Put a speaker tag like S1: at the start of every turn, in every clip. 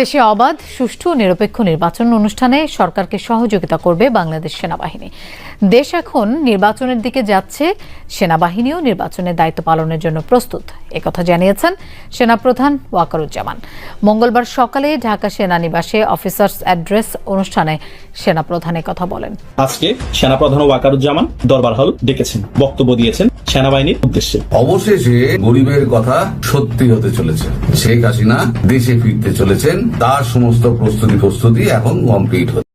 S1: দেশে অবাধ সুষ্ঠু ও নিরপেক্ষ নির্বাচন অনুষ্ঠানে সরকারকে সহযোগিতা করবে বাংলাদেশ সেনাবাহিনী। দেশ এখন নির্বাচনের দিকে যাচ্ছে সেনাবাহিনীও নির্বাচনের দায়িত্ব পালনের জন্য প্রস্তুত। একথা জানিয়েছেন সেনাপ্রধান ওয়াকারুজ্জামান। মঙ্গলবার সকালে ঢাকা সেনানিবাসে অফিসার্স অ্যাড্রেস অনুষ্ঠানে সেনাপ্রধান কথা বলেন।
S2: আজকে সেনাপ্রধান ওয়াকারুজ্জামান দরবার হল ডেকেছেন বক্তব্য দিয়েছেন সেনাবাহিনীর উদ্দেশ্যে।
S3: অবশেষে গরিবের কথা সত্যি হতে চলেছে। শেখ হাসিনা দেশে ফিরতে চলেছেন তার সমস্ত প্রস্তুতি প্রস্তুতি এখন কমপ্লিট হচ্ছে।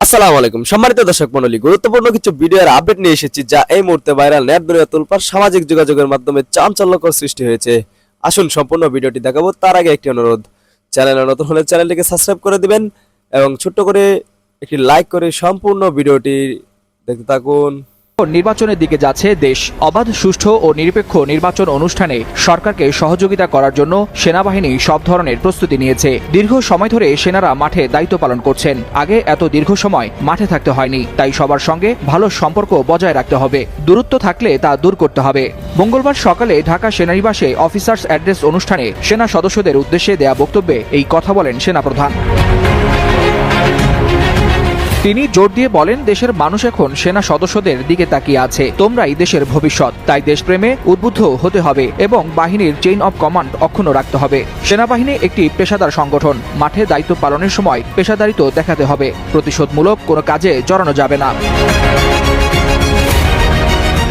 S4: আসসালামু আলাইকুম। সম্মানিত দর্শক মন্ডলী গুরুত্বপূর্ণ কিছু আপডেট নিয়ে এসেছি যা এই মুহূর্তে ভাইরাল নেট দুনিয়া তুলপার সামাজিক যোগাযোগের মাধ্যমে চাঞ্চল্যকর সৃষ্টি হয়েছে। আসুন সম্পূর্ণ ভিডিওটি দেখাবো। তার আগে একটি অনুরোধ, চ্যানেলে নতুন হলে চ্যানেলটিকে সাবস্ক্রাইব করে দিবেন এবং ছোট্ট করে একটি লাইক করে সম্পূর্ণ ভিডিওটি দেখতে থাকুন।
S5: নির্বাচনের দিকে যাচ্ছে দেশ। অবাধ, সুষ্ঠু ও নিরপেক্ষ নির্বাচন অনুষ্ঠানে সরকারকে সহযোগিতা করার জন্য সেনাবাহিনী সব ধরনের প্রস্তুতি নিয়েছে। দীর্ঘ সময় ধরে সেনারা মাঠে দায়িত্ব পালন করছেন। আগে এত দীর্ঘ সময় মাঠে থাকতে হয়নি। তাই সবার সঙ্গে ভালো সম্পর্ক বজায় রাখতে হবে। দূরত্ব থাকলে তা দূর করতে হবে। মঙ্গলবার সকালে ঢাকা সেনানিবাসে অফিসার্স অ্যাড্রেস অনুষ্ঠানে সেনা সদস্যদের উদ্দেশ্যে দেয়া বক্তব্যে এই কথা বলেন সেনাপ্রধান। তিনি জোর দিয়ে বলেন, দেশের মানুষ এখন সেনা সদস্যদের দিকে তাকিয়ে আছে। তোমরাই দেশের ভবিষ্যৎ। তাই দেশপ্রেমে উদ্বুদ্ধ হতে হবে এবং বাহিনীর চেইন অব কমান্ড অক্ষুণ্ণ রাখতে হবে। সেনাবাহিনী একটি পেশাদার সংগঠন। মাঠে দায়িত্ব পালনের সময় পেশাদারিত্ব দেখাতে হবে। প্রতিশোধমূলক কোনো কাজে জড়ানো যাবে না।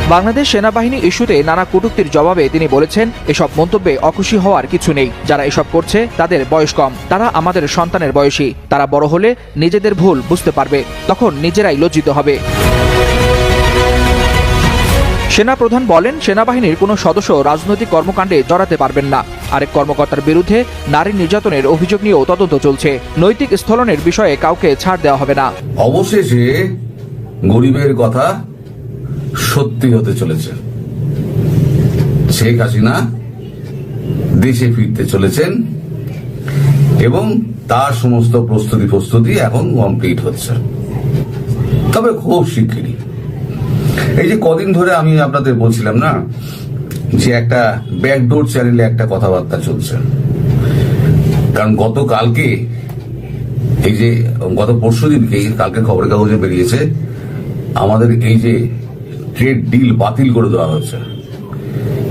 S5: বাংলাদেশ সেনাবাহিনী ইস্যুতে নানা কটুক্তির জবাবে তিনি বলেছেন, এসব মন্তব্যে অখুশি হওয়ার কিছু নেই। যারা এসব করছে, তাদের বয়স কম। তারা আমাদের সন্তানের বয়সী। তারা বড় হলে নিজেদের ভুল বুঝতে পারবে। তখন নিজেরাই লজ্জিত হবে। সেনাপ্রধান বলেন, সেনাবাহিনীর কোনো সদস্য রাজনৈতিক কর্মকাণ্ডে জড়াতে পারবেন না। আরেক কর্মকর্তার বিরুদ্ধে নারী নির্যাতনের অভিযোগ নিয়েও তদন্ত চলছে। নৈতিক স্থলনের বিষয়ে কাউকে ছাড় দেওয়া হবে না।
S3: অবশেষে গরিবের কথা সত্যি হতে চলেছে। শেখ হাসিনা দেশে ফিরতে চলেছেন এবং তার সমস্ত প্রস্তুতি প্রস্তুতি এখন কমপ্লিট হচ্ছে। তবে খুব শিগগিরই। এই যে কদিন ধরে আমি আপনাদের বলছিলাম না, যে একটা ব্যাকডোর চ্যানেলে একটা কথাবার্তা চলছে। কারণ গতকালকে, এই যে গত পরশু দিনকে কালকে খবরের কাগজে বেরিয়েছে, আমাদের এই যে ট্রেড ডিল বাতিল করে দেওয়া হয়েছে।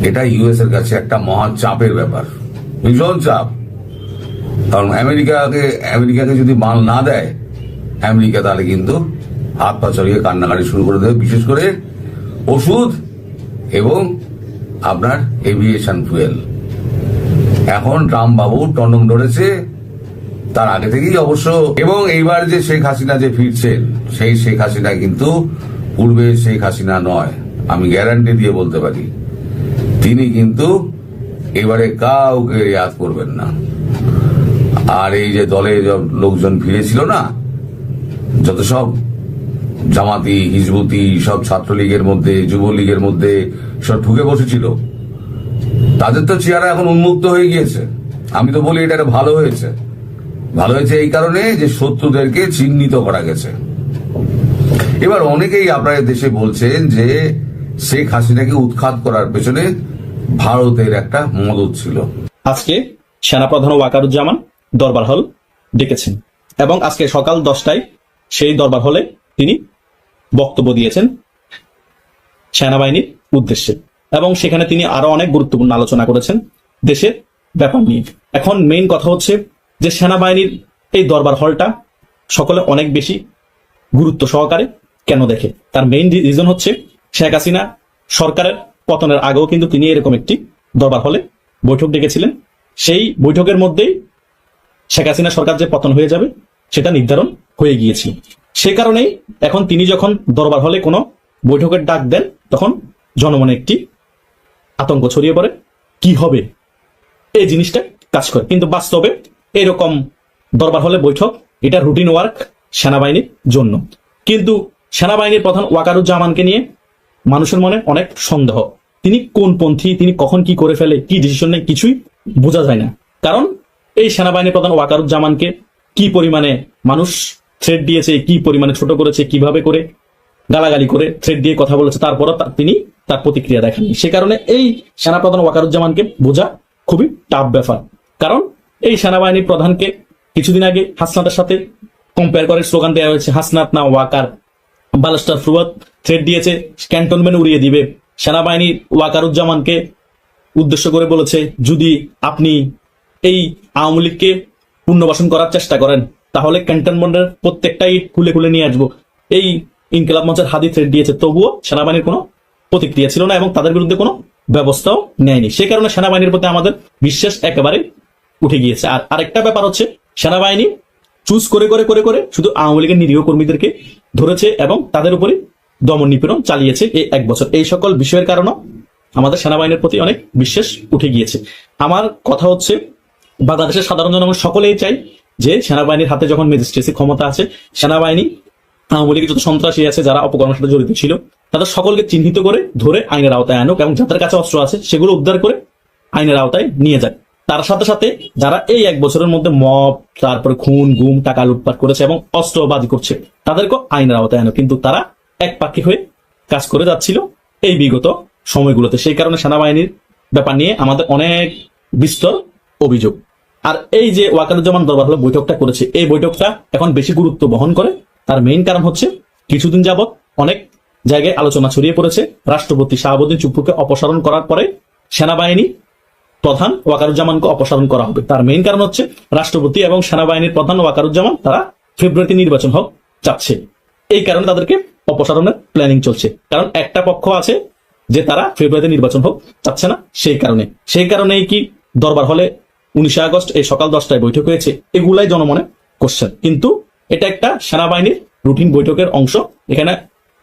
S3: এটা ইউএস এর কাছে একটা মহা চাপের ব্যাপার। ভীষণ চাপ। কারণ আমেরিকাকে আমেরিকাকে যদি মাল না দেয়, আমেরিকা তাহলে কিন্তু হাত পা চড়িয়ে কান্নাকাটি শুরু করে দেবে, বিশেষ করে ওষুধ এবং আপনার এভিয়েশন ফুয়েল এখন ট্রাম্প বাবু টন্ডং ধরেছে, তার আগে থেকেই অবশ্য, এবং এইবার যে শেখ হাসিনা যে ফিরছেন, সেই শেখ হাসিনা কিন্তু পূর্বে শেখ হাসিনা নয়, আমি গ্যারান্টি দিয়ে বলতে পারি। তিনি কিন্তু এবারে কাউকে রেয়াত করবেন না। আর এই যে দলে লোকজন ফিরেছিল না, যত সব জামাতি, হিজবুতি, সব ছাত্রলীগের মধ্যে, যুবলীগের মধ্যে সব ঢুকে বসেছিল। তাদের তো চেহারা এখন উন্মুক্ত হয়ে গিয়েছে। আমি তো বলি এটা ভালো হয়েছে। ভালো হয়েছে এই কারণে যে শত্রুদেরকে চিহ্নিত করা গেছে। এবার অনেকেই আপনাদের দেশে বলছেন যে শেখ হাসিনাকে উৎখাত করার পেছনে ভারতের একটা মদত ছিল।
S2: আজকে সেনাপ্রধান ওয়াকারুজ্জামান দরবার হল ডেকেছেন এবং আজকে সকাল দশটায় সেই দরবার হলে তিনি বক্তব্য দিয়েছেন সেনাবাহিনীর উদ্দেশ্যে এবং সেখানে তিনি আরও অনেক গুরুত্বপূর্ণ আলোচনা করেছেন দেশের ব্যাপার নিয়ে। এখন মেইন কথা হচ্ছে যে সেনাবাহিনীর এই দরবার হলটা সকলে অনেক বেশি গুরুত্ব সহকারে কেন দেখে? তার মেইন রিজন হচ্ছে শেখ হাসিনা সরকারের পতনের আগেও কিন্তু তিনি এরকম একটি দরবার হলে বৈঠক ডেকেছিলেন। সেই বৈঠকের মধ্যেই শেখ হাসিনা সরকার যে পতন হয়ে যাবে, সেটা নির্ধারণ হয়ে গিয়েছিল। সে কারণেই এখন তিনি যখন দরবার হলে কোনো বৈঠকের ডাক দেন, তখন জনমনে একটি আতঙ্ক ছড়িয়ে পড়ে। কি হবে? এই জিনিসটা কাজ করে। কিন্তু বাস্তবে এরকম দরবার হলে বৈঠক, এটা রুটিন ওয়ার্ক সেনাবাহিনীর জন্য। কিন্তু সেনাবাহিনীর প্রধান ওয়াকারুজ্জামানকে নিয়ে মানুষের মনে অনেক সন্দেহ। তিনি কোন পন্থী, তিনি কখন কি করে ফেলে, কি ডিসিশন নেই কিছুই বোঝা যায় না। কারণ এই সেনাবাহিনীর প্রধান ওয়াকারুজ্জামানকে কি পরিমাণে মানুষ থ্রেড দিয়েছে, কি পরিমাণে ছোট করেছে, কীভাবে করে গালাগালি করে থ্রেড দিয়ে কথা বলেছে, তারপরও তিনি তার প্রতিক্রিয়া দেখাননি। সে কারণে এই সেনাপ্রধান ওয়াকারুজ্জামানকে বোঝা খুবই টাফ ব্যাপার। কারণ এই সেনাবাহিনীর প্রধানকে কিছুদিন আগে হাসনাতের সাথে কম্পেয়ার করে স্লোগান দেওয়া হয়েছে, হাসনাত না ওয়াকার। বালাস্টার ফুয়াদ থ্রেড দিয়েছে ক্যান্টনমেন্ট উড়িয়ে দিবে। সেনাবাহিনী ওয়াকারুজ্জামানকে উদ্দেশ্য করে বলেছে, যদি আপনি এই আওয়ামী লীগকে পুনর্বাসন করার চেষ্টা করেন, তাহলে ক্যান্টনমেন্টের প্রত্যেকটা ইট খুলে খুলে নিয়ে আসব। এই ইনকিলাব মঞ্চের হাদি থ্রেড দিয়েছে, তবুও সেনাবাহিনীর কোনো প্রতিক্রিয়া ছিল না এবং তাদের বিরুদ্ধে কোনো ব্যবস্থাও নেয়নি। সে কারণে সেনাবাহিনীর প্রতি আমাদের বিশ্বাস একেবারে উঠে গিয়েছে। আর আরেকটা ব্যাপার হচ্ছে, সেনাবাহিনী চুজ করে করে করে করে শুধু আওয়ামী লীগের নিরীহ কর্মীদেরকে ধরেছে এবং তাদের উপরে দমন নিপীড়ন চালিয়েছে এই এক বছর। এই সকল বিষয়ের কারণে আমাদের সেনাবাহিনীর প্রতি অনেক বিশ্বাস উঠে গিয়েছে। আমার কথা হচ্ছে, বাংলাদেশের সাধারণ জনগণ সকলেই চাই যে সেনাবাহিনীর হাতে যখন ম্যাজিস্ট্রেসি ক্ষমতা আছে, সেনাবাহিনী, আওয়ামী লীগের যত সন্ত্রাসী আছে যারা অপকর্মের সাথে জড়িত ছিল, তাদের সকলকে চিহ্নিত করে ধরে আইনের আওতায় আনুক এবং যাদের কাছে অস্ত্র আছে, সেগুলো উদ্ধার করে আইনের আওতায় নিয়ে যাক। তার সাথে সাথে যারা এই এক বছরের মধ্যে মব তারপরে খুন, গুম, টাকা লুটপাট করেছে এবং অস্ত্রবাদী করছে, তাদেরকেও আইনের আওতায় আনো। কিন্তু তারা এক পাখি হয়ে কাজ করে যাচ্ছিল এই বিগত সময়গুলোতে। সেই কারণে সেনাবাহিনীর ব্যাপার নিয়ে আমাদের অনেক বিস্তর অভিযোগ। আর এই যে ওয়াকারুজ্জামান দরবার হলো বৈঠকটা করেছে, এই বৈঠকটা এখন বেশি গুরুত্ব বহন করে। তার মেইন কারণ হচ্ছে কিছুদিন যাবৎ অনেক জায়গায় আলোচনা ছড়িয়ে পড়েছে। রাষ্ট্রপতি শাহাবুদ্দিন চুপ্পুকে অপসারণ করার পরে সেনাবাহিনী প্রধান ওয়াকারুজ্জামানকে অপসারণ করা হবে। তার মেইন কারণ হচ্ছে রাষ্ট্রপতি এবং সেনাবাহিনীর প্রধান ওয়াকারুজ্জামান, তারা ফেব্রুয়ারিতে নির্বাচন হোক চাচ্ছে। এই কারণে তাদেরকে অপসারণের প্ল্যানিং চলছে। কারণ একটা পক্ষ আছে যে তারা ফেব্রুয়ারিতে নির্বাচন হোক চাচ্ছে না, সেই কারণে। সেই কারণেই কি দরবার হলে উনিশে আগস্ট এই সকাল দশটায় বৈঠক হয়েছে, এগুলাই জনমনে কোশ্চেন কিন্তু এটা একটা সেনাবাহিনীর রুটিন বৈঠকের অংশ। এখানে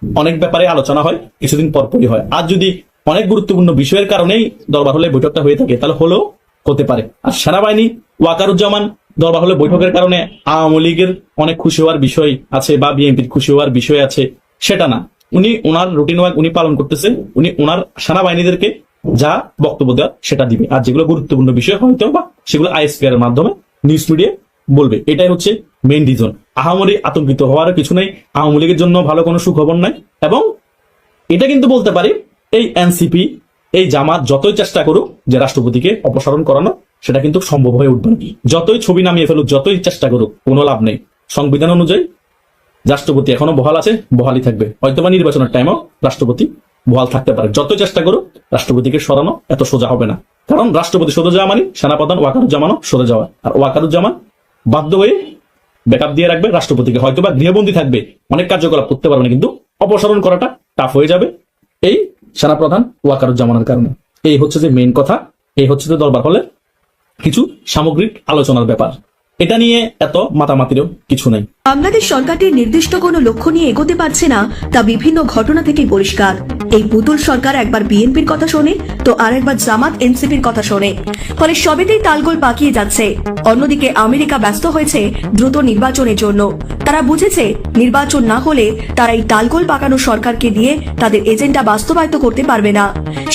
S2: অনেক ব্যাপারে আলোচনা হয়, কিছুদিন পরপরই হয়। আর যদি অনেক গুরুত্বপূর্ণ বিষয়ের কারণেই দরবার হলে বৈঠকটা হয়ে থাকে, তাহলে হলেও হতে পারে। আর সেনাবাহিনী ওয়াকারুজ্জামান দরবার হলে বৈঠকের কারণে আওয়ামী লীগের অনেক খুশি হওয়ার বিষয় আছে বা বিএনপির খুশি হওয়ার বিষয় আছে, সেটা না। উনি ওনার রুটিন ওয়ার্ক উনি পালন করতেছেন, উনি ওনার সেনাবাহিনীদেরকে যা বক্তব্য দেওয়া সেটা দিবে। আর যেগুলো গুরুত্বপূর্ণ বিষয় হয়তো বা সেগুলো আইএসপিআর এর মাধ্যমে নিউজ মিডিয়া বলবে। এটাই হচ্ছে মেইন রিজন আহামরি আতঙ্কিত হওয়ার কিছু নেই। আওয়ামী লীগের জন্য ভালো কোনো সুখবর নাই। এবং এটা কিন্তু বলতে পারি এই এনসিপি, এই জামাত যতই চেষ্টা করুক যে রাষ্ট্রপতিকে অপসারণ করানো, সেটা কিন্তু সম্ভব হয়ে উঠবে না যতই ছবি নামিয়ে ফেলুক, যতই চেষ্টা করুক, কোনো লাভ নেই। সংবিধান অনুযায়ী, রাষ্ট্রপতি এখনও বহাল আছে, বহালই থাকবে। হয়তোবা নির্বাচনের টাইমও রাষ্ট্রপতি বহাল থাকতে পারে। যত চেষ্টা করুক, রাষ্ট্রপতিকে সরানো এত সোজা হবে না। কারণ রাষ্ট্রপতি সরে যাওয়া মানে সেনাপ্রধান ওয়াকারুজ্জামানও সরে যাওয়া আর ওয়াকারুজ্জামান বাধ্য হয়ে ব্যাকআপ দিয়ে রাখবে রাষ্ট্রপতিকে। হয়তোবা গৃহবন্দী থাকবে, অনেক কার্যকলাপ করতে পারবে না, কিন্তু অপসারণ করাটা টাফ হয়ে যাবে। এই সেনাপ্রধান ওয়াকারুজ্জামানের কারণে। এই হচ্ছে যে মেইন কথা, এই হচ্ছে যে দরবার হলে কিছু সামগ্রিক আলোচনার ব্যাপার। এটা নিয়ে এত মাতামাতিরও কিছু নেই।
S6: বাংলাদেশ সরকারটি নির্দিষ্ট কোনো লক্ষ্য নিয়ে এগোতে পারছে না, তা বিভিন্ন ঘটনা থেকে পরিষ্কার। এই পুতুল সরকার একবার বিএনপির কথা শোনে, তো আরেকবার জামাত এনসিপির কথা শোনে। ফলে সবেতেই তালগোল পাকিয়ে যাচ্ছে। অন্যদিকে আমেরিকা ব্যস্ত হয়েছে দ্রুত নির্বাচনের জন্য। তারা বুঝেছে নির্বাচন না হলে তারা এই তালগোল পাকানো সরকারকে দিয়ে তাদের এজেন্ডা বাস্তবায়িত করতে পারবে না।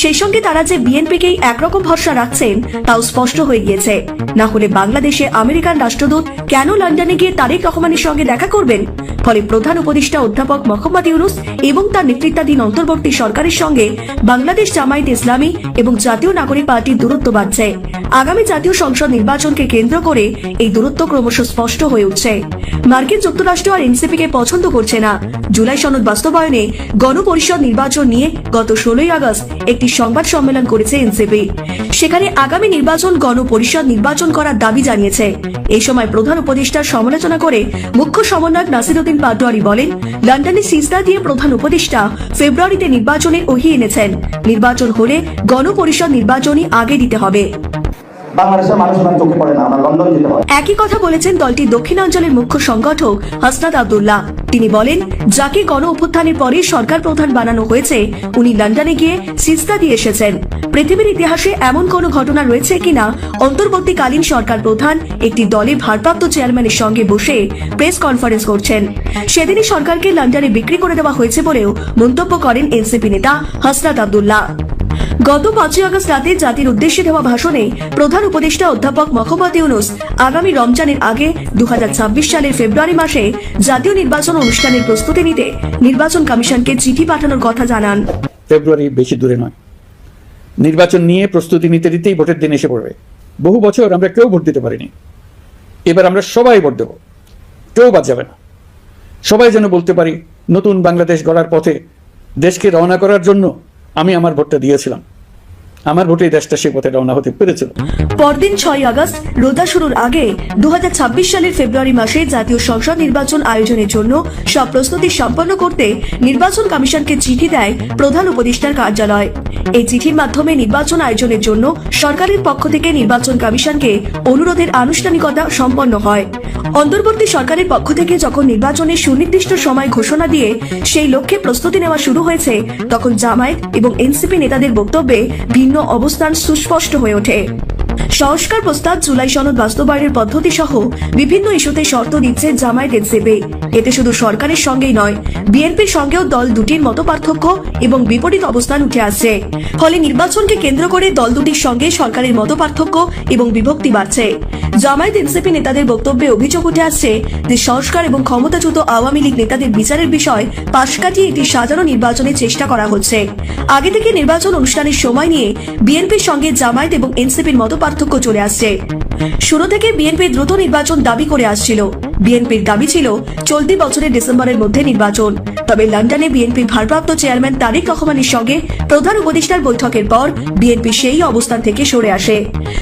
S6: সেই সঙ্গে তারা যে বিএনপিকেই একরকম ভরসা রাখছেন, তাও স্পষ্ট হয়ে গিয়েছে। না হলে বাংলাদেশে আমেরিকান রাষ্ট্রদূত কেন লন্ডনে গিয়ে তারেক রহমানের সঙ্গে দেখা করবেন? ফলে প্রধান উপদেষ্টা অধ্যাপক মোহাম্মদ ইউনুস এবং তার নেতৃত্বাধীন অন্তর্বর্তী সরকারের সঙ্গে বাংলাদেশ জামায়াত ইসলামী এবং জাতীয় নাগরিক পার্টির দূরত্ব বাড়ছে। আগামী জাতীয় সংসদ নির্বাচনকে কেন্দ্র করে এই দূরত্ব ক্রমশ স্পষ্ট হয়ে উঠছে। মার্কিন যুক্তরাষ্ট্র আর এনসিপি কে পছন্দ করছে না। জুলাই সনদ বাস্তবায়নে গণপরিষদ নির্বাচন নিয়ে গত ষোলোই আগস্ট একটি সংবাদ সম্মেলন করেছে এনসিপি। সেখানে আগামী নির্বাচন গণপরিষদ নির্বাচন করার দাবি জানিয়েছে। এই সময় প্রধান উপদেষ্টার সমালোচনা করে মুখ্য সমন্বয়ক নাসিরুদ্দিন পাটোয়ারি বলেন, লন্ডনে সিজদা দিয়ে প্রধান উপদেষ্টা ফেব্রুয়ারিতে নির্বাচনে ওহি এনেছেন। নির্বাচন হলে গণপরিষদ নির্বাচনই আগে দিতে হবে।
S7: বাংলাদেশের মানুষ মানে চোখে পড়ে না, আমরা লন্ডন যেতে হয়
S6: একই কথা বলেছেন দলটির দক্ষিণাঞ্চলের মুখ্য সংগঠক হাসনাত আব্দুল্লাহ। তিনি বলেন, যাকে গণ অভ্যুত্থানের পরে সরকার প্রধান বানানো হয়েছে, উনি লন্ডনে গিয়ে সিজদা দিয়ে এসেছেন। পৃথিবীর ইতিহাসে এমন কোন ঘটনা রয়েছে কিনা, অন্তর্বর্তীকালীন সরকার প্রধান একটি দলের ভারপ্রাপ্ত চেয়ারম্যানের সঙ্গে বসে প্রেস কনফারেন্স করছেন। সেদিনই সরকারকে লন্ডনে বিক্রি করে দেওয়া হয়েছে বলেও মন্তব্য করেন এনসিপি নেতা হাসনাত আব্দুল্লাহ। গত পাঁচই আগস্ট রাতে জাতির উদ্দেশ্যে দেওয়া ভাষণে প্রধান উপদেষ্টা অধ্যাপক মোহাম্মদ ইউনুস আগামী রমজানের আগে দু সালের ফেব্রুয়ারি মাসে জাতীয় নির্বাচন অনুষ্ঠানের প্রস্তুতি নিতে নির্বাচন কমিশনকে চিঠি পাঠানোর কথা জানান।
S7: ফেব্রুয়ারি বেশি দূরে নয়। নির্বাচন নিয়ে প্রস্তুতি নিতে নিতেই ভোটের দিন এসে পড়বে।
S8: বহু বছর আমরা কেউ ভোট দিতে পারিনি। এবার আমরা সবাই ভোট দেব। কেউ বাদ যাবে না। সবাই যেন বলতে পারি, নতুন বাংলাদেশ গড়ার পথে দেশকে রওনা করার জন্য আমি আমার ভোটটা দিয়েছিলাম। আমার ভোটেই দেশটা সে পথে রওনা হতে পেরেছিল
S6: পরদিন ছয় আগস্ট রোদা শুরুর আগে দু সালের ফেব্রুয়ারি মাসে জাতীয় সংসদ নির্বাচন আয়োজনের জন্য সব প্রস্তুতি সম্পন্ন করতে নির্বাচন কমিশনকে চিঠি দেয় প্রধান উপদেষ্টার কার্যালয়। এই চিঠির মাধ্যমে নির্বাচন আয়োজনের জন্য সরকারের পক্ষ থেকে নির্বাচন কমিশনকে অনুরোধের আনুষ্ঠানিকতা সম্পন্ন হয়। অন্তর্বর্তী সরকারের পক্ষ থেকে যখন নির্বাচনের সুনির্দিষ্ট সময় ঘোষণা দিয়ে সেই লক্ষ্যে প্রস্তুতি নেওয়া শুরু হয়েছে, তখন জামায়াত এবং এনসিপি নেতাদের বক্তব্যে ভিন্ন অবস্থান সুস্পষ্ট হয়ে ওঠে। সংস্কার প্রস্তাব, জুলাই সনদ বাস্তবায়নের পদ্ধতি সহ বিভিন্ন ইস্যুতে শর্ত দিচ্ছে জামায়াত এনসিপি। এতে শুধু সরকারের সঙ্গেই নয়, বিএনপির সঙ্গেও দল দুটির মত পার্থক্য এবং বিপরীত অবস্থান উঠে আসছে। ফলে নির্বাচনকে কেন্দ্র করে দল দুটির সঙ্গে সরকারের মত পার্থক্য এবং বিভক্তি বাড়ছে। জামায়াত এনসিপি নেতাদের বক্তব্যে অভিযোগ উঠে আসছে যে সংস্কার এবং ক্ষমতাচ্যুত আওয়ামী লীগ নেতাদের বিচারের বিষয় পাশ কাটিয়ে একটি সাজানো নির্বাচনের চেষ্টা করা হচ্ছে। আগে থেকে নির্বাচন অনুষ্ঠানের সময় নিয়ে বিএনপির সঙ্গে জামায়াত এবং এনসিপির মত পার্থক্য চলে আসছে। শুরু থেকে বিএনপি দ্রুত নির্বাচন দাবি করে আসছিল। বিএনপির দাবি ছিল, চলতি বছরের ডিসেম্বরের মধ্যে নির্বাচন। তবে লন্ডনে বিএনপির ভারপ্রাপ্ত চেয়ারম্যান তারেক রহমানের সঙ্গে প্রধান উপদেষ্টার বৈঠকের পর বিএনপি সেই অবস্থান থেকে সরে আসে।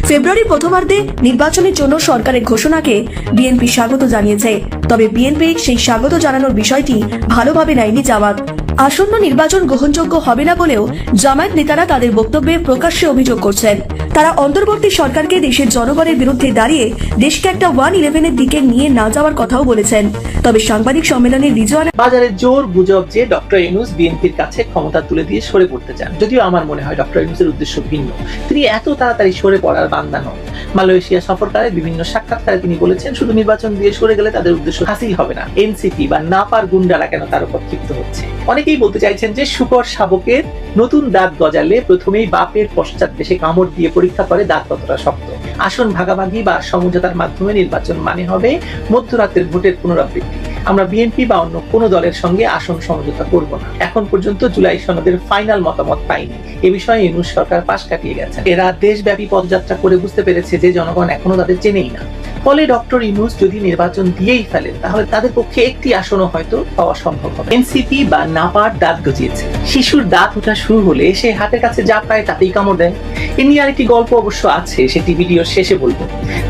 S6: ফেব্রুয়ারির প্রথমার্ধে নির্বাচনের জন্য সরকারের ঘোষণাকে বিএনপি স্বাগত জানিয়েছে। তবে বিএনপি সেই স্বাগত জানানোর বিষয়টি ভালোভাবে নেয়নি জামাত। আসন্ন নির্বাচন গ্রহণযোগ্য হবে না বলেও জামায়াত নেতারা তাদের বক্তব্যে প্রকাশ্যে অভিযোগ করছেন। তারা অন্তর্বর্তী সরকারকে দেশের জনগণের বিরুদ্ধে দাঁড়িয়ে দেশকে একটা ওয়ান ইলেভেনের দিকে নিয়ে না যাওয়ার কথাও বলেছেন। তবে সাংবাদিক সম্মেলনে রিজওয়ানা
S9: বাজারে জোর গুজব যে ডক্টর ইউনুস বিএনপির কাছে ক্ষমতা তুলে দিয়ে সরে পড়তে চান। যদিও আমার মনে হয় ডক্টর ইউনুসের উদ্দেশ্য ভিন্ন। তিনি এত তাড়াতাড়ি সরে পড়ার বান্দা নন। মালয়েশিয়া সফরকালে বিভিন্ন সাক্ষাৎকারে তিনি বলেছেন, শুধু নির্বাচন দিয়ে সরে গেলে তাদের উদ্দেশ্য হাসিল হবে না। এনসিপি বা নাপার গুন্ডারা কেন তার উপর ক্ষিপ্ত হচ্ছে? অনেকেই বলতে চাইছেন যে শুকর শাবকের নতুন দাঁত গজালে প্রথমেই বাপের পশ্চাৎ দেশে কামড় দিয়ে পরীক্ষা করে দাঁত কতটা শক্ত। আসন ভাগাভাগি বা সমঝোতার মাধ্যমে নির্বাচন মানে হবে মধ্যরাতের ভোটের পুনরাবৃত্তি। আমরা বিএনপি বা অন্য কোনো দলের সঙ্গে আসন সমঝোতা করব না। এখন পর্যন্ত জুলাই সনদের ফাইনাল মতামত পাইনি। এ বিষয়ে ইউনুস সরকার পাশ কাটিয়ে গেছে এরা দেশব্যাপী পদযাত্রা করে বুঝতে পেরেছে যে জনগণ এখনও তাদের চেনেই না। ফলে ডক্টর ইউনুস যদি নির্বাচন দিয়েই ফেলেন, তাহলে তাদের পক্ষে একটি আসনও হয়তো পাওয়া সম্ভব হবে। এনসিপি বা নাপার দাঁত গজিয়েছে। শিশুর দাঁত ওঠা শুরু হলে সে হাতের কাছে যা পায় তাতেই কামড় দেয়। এ নিয়ে আরেকটি গল্প অবশ্য আছে, সেটি ভিডিওর শেষে বলব।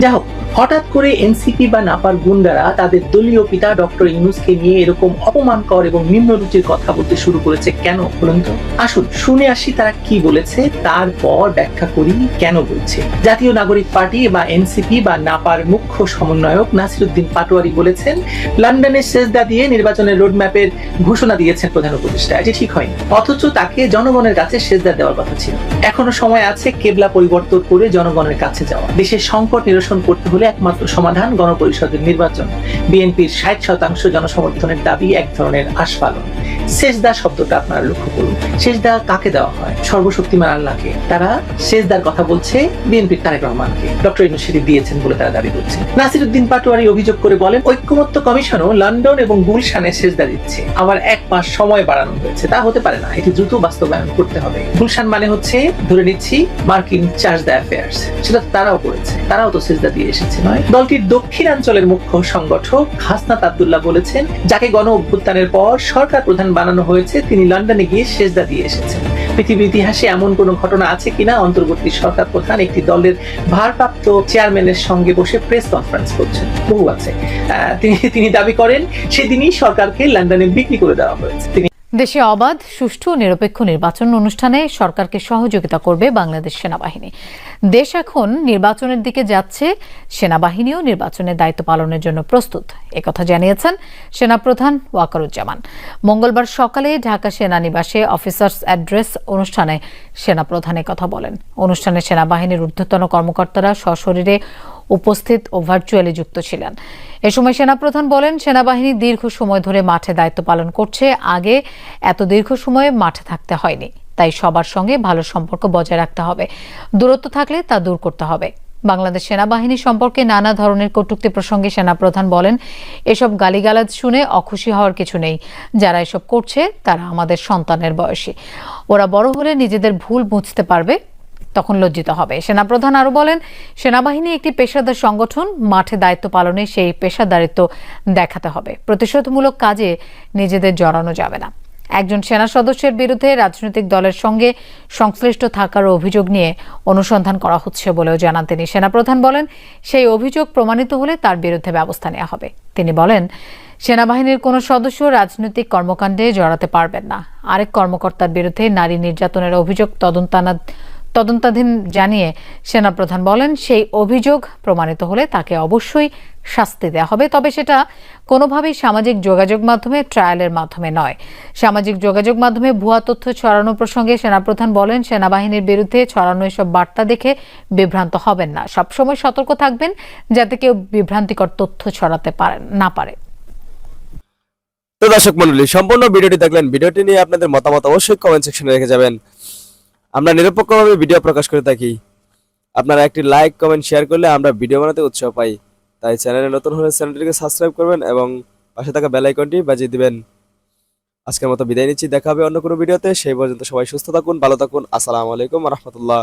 S9: যা হোক হঠাৎ করে এনসিপি বা নাপার গুন্ডারা তাদের দলীয় পিতা ডক্টর ইউনুসকে নিয়ে এরকম অপমানকর এবং নিম্নরুচির কথা বলতে শুরু করেছে কেন বলুন তো? আসুন, শুনে আসি তারা কি বলেছে, তারপর ব্যাখ্যা করি কেন বলছে। জাতীয় নাগরিক পার্টি বা এনসিপি বা নাপার মুখ্য সমন্বয়ক নাসিরুদ্দিন পাটোয়ারি বলেছেন, লন্ডনের সেজদা দিয়ে নির্বাচনের রোডম্যাপের ঘোষণা দিয়েছেন প্রধান উপদেষ্টা, এটি ঠিক হয়নি। অথচ তাকে জনগণের কাছে সেজদা দেওয়ার কথা ছিল। এখনও সময় আছে কেবলা পরিবর্তন করে জনগণের কাছে যাওয়া। দেশের সংকট নিরসন করতে হলে একমাত্র সমাধান গণপরিষদের নির্বাচন। বিএনপির ষাট শতাংশ জনসমর্থনের দাবি এক ধরনের আস্ফালন। সেজদা শব্দটা আপনারা লক্ষ্য করুন। সেজদা কাকে দেওয়া হয়? সর্বশক্তিমান আল্লাহকে। তারা সেজদার কথা বলছে বিএনপির তারেক রহমানকে। ডক্টর ইউনুসিটি দিয়েছেন বলে তারা দাবি করছে। নাসিরুদ্দিন পাটোয়ারি অভিযোগ করে বলেন, ঐক্যমত্য কমিশনও লন্ডন এবং গুলশানে সেজদা দিচ্ছে। আবার এক মাস সময় বাড়ানো হয়েছে। তা হতে পারে না। এটি দ্রুত বাস্তবায়ন করতে হবে। গুলশান মানে হচ্ছে, ধরে নিচ্ছি, মার্কিন চার্জ দ্য অ্যাফেয়ার্স। সেটা তারাও করেছে। তারাও তো সেজদা দিয়ে এসেছে, নয়? দলটির দক্ষিণাঞ্চলের মুখ্য সংগঠক হাসনাত আব্দুল্লাহ বলেছেন, যাকে গণ অভ্যুত্থানের পর সরকার প্রধান বানানো হয়েছে, তিনি লন্ডনে গিয়ে সেজদা দিয়ে এসেছেন। পৃথিবীর ইতিহাসে এমন কোন ঘটনা আছে কিনা? অন্তর্বর্তী সরকার প্রধান একটি দলের ভারপ্রাপ্ত চেয়ারম্যানের সঙ্গে বসে প্রেস কনফারেন্স করছেন বহু আছে। তিনি তিনি দাবি করেন, সেদিনই সরকারকে লন্ডনে বিক্রি করে দেওয়া হয়েছে। তিনি
S1: দেশে অবাধ, সুষ্ঠু নিরপেক্ষ নির্বাচন অনুষ্ঠানে সরকারকে সহযোগিতা করবে বাংলাদেশ সেনাবাহিনী। দেশ এখন নির্বাচনের দিকে যাচ্ছে, সেনাবাহিনীও নির্বাচনের দায়িত্ব পালনের জন্য প্রস্তুত। একথা জানিয়েছেন সেনাপ্রধান ওয়াকারুজ্জামান। মঙ্গলবার সকালে ঢাকা সেনানিবাসে অফিসার্স অ্যাড্রেস অনুষ্ঠানে সেনাপ্রধান কথা বলেন। অনুষ্ঠানে সেনাবাহিনীর ঊর্ধ্বতন কর্মকর্তারা সশরীরে উপস্থিত ও ভার্চুয়ালি যুক্ত ছিলেন। এ সময় সেনাপ্রধান বলেন, সেনাবাহিনী দীর্ঘ সময় ধরে মাঠে দায়িত্ব পালন করছে, আগে এত দীর্ঘ সময়ে মাঠে থাকতে হয়নি। তাই সবার সঙ্গে ভালো সম্পর্ক বজায় রাখতে হবে। দূরত্ব থাকলে তা দূর করতে হবে। বাংলাদেশ সেনাবাহিনী সম্পর্কে নানা ধরনের কটূক্তি প্রসঙ্গে সেনাপ্রধান বলেন, এসব গালিগালাজ শুনে অখুশি হওয়ার কিছু নেই। যারা এসব করছে, তারা আমাদের সন্তানের বয়সী। ওরা বড় হলে নিজেদের ভুল বুঝতে পারবে তখন লজ্জিত হবে। সেনাপ্রধান আরও বলেন, সেনাবাহিনী একটি পেশাদার সংগঠন, মাঠে দায়িত্ব পালনে সেই পেশাদারিত্ব দেখাতে হবে। প্রতিশোধমূলক কাজে নিজেদের জড়ানো যাবে না। একজন সেনা সদস্যের বিরুদ্ধে রাজনৈতিক দলের সঙ্গে সংশ্লিষ্ট থাকার অভিযোগ নিয়ে অনুসন্ধান করা হচ্ছে বলেও জানান তিনি। সেনাপ্রধান বলেন, সেই অভিযোগ প্রমাণিত হলে তার বিরুদ্ধে ব্যবস্থা নেওয়া হবে। তিনি বলেন, সেনাবাহিনীর কোনো সদস্য রাজনৈতিক কর্মকাণ্ডে জড়াতে পারবেন না। আরেক কর্মকর্তার বিরুদ্ধে নারী নির্যাতনের অভিযোগ তদন্তানা তদন্তাধীন জানিয়ে সেনাপ্রধান বলেন, সেই অভিযোগ প্রমাণিত হলে তাকে অবশ্যই শাস্তি দেওয়া হবে। তবে সেটা কোনোভাবেই সামাজিক যোগাযোগ মাধ্যমে, ট্রায়ালের মাধ্যমে নয়। সামাজিক যোগাযোগ মাধ্যমে ভুয়া তথ্য ছড়ানো প্রসঙ্গে সেনাপ্রধান বলেন, সেনাবাহিনীর বিরুদ্ধে ছড়ানো এসব বার্তা দেখে বিভ্রান্ত হবেন না। সবসময় সতর্ক থাকবেন যাতে কেউ বিভ্রান্তিকর তথ্য ছড়াতে পারেন, না পারে।
S4: তো দর্শক মন্ডলী সম্পূর্ণ ভিডিওটি দেখলেন। ভিডিওটি নিয়ে আপনাদের মতামত অবশ্যই কমেন্ট সেকশনে রেখে যাবেন। আমরা নিরপেক্ষভাবে ভিডিও প্রকাশ করে থাকি। আপনারা একটি লাইক কমেন্ট শেয়ার করলে আমরা ভিডিও বানাতে উৎসাহ পাই। তাই চ্যানেলে নতুন হলে চ্যানেলটিকে সাবস্ক্রাইব করবেন এবং পাশে থাকা বেল আইকনটি বাজিয়ে দিবেন। আজকের মতো বিদায় নিচ্ছি, দেখা হবে অন্য কোনো ভিডিওতে। সেই পর্যন্ত সবাই সুস্থ থাকুন, ভালো থাকুন। আসসালামু আলাইকুম রহমতুল্লাহ।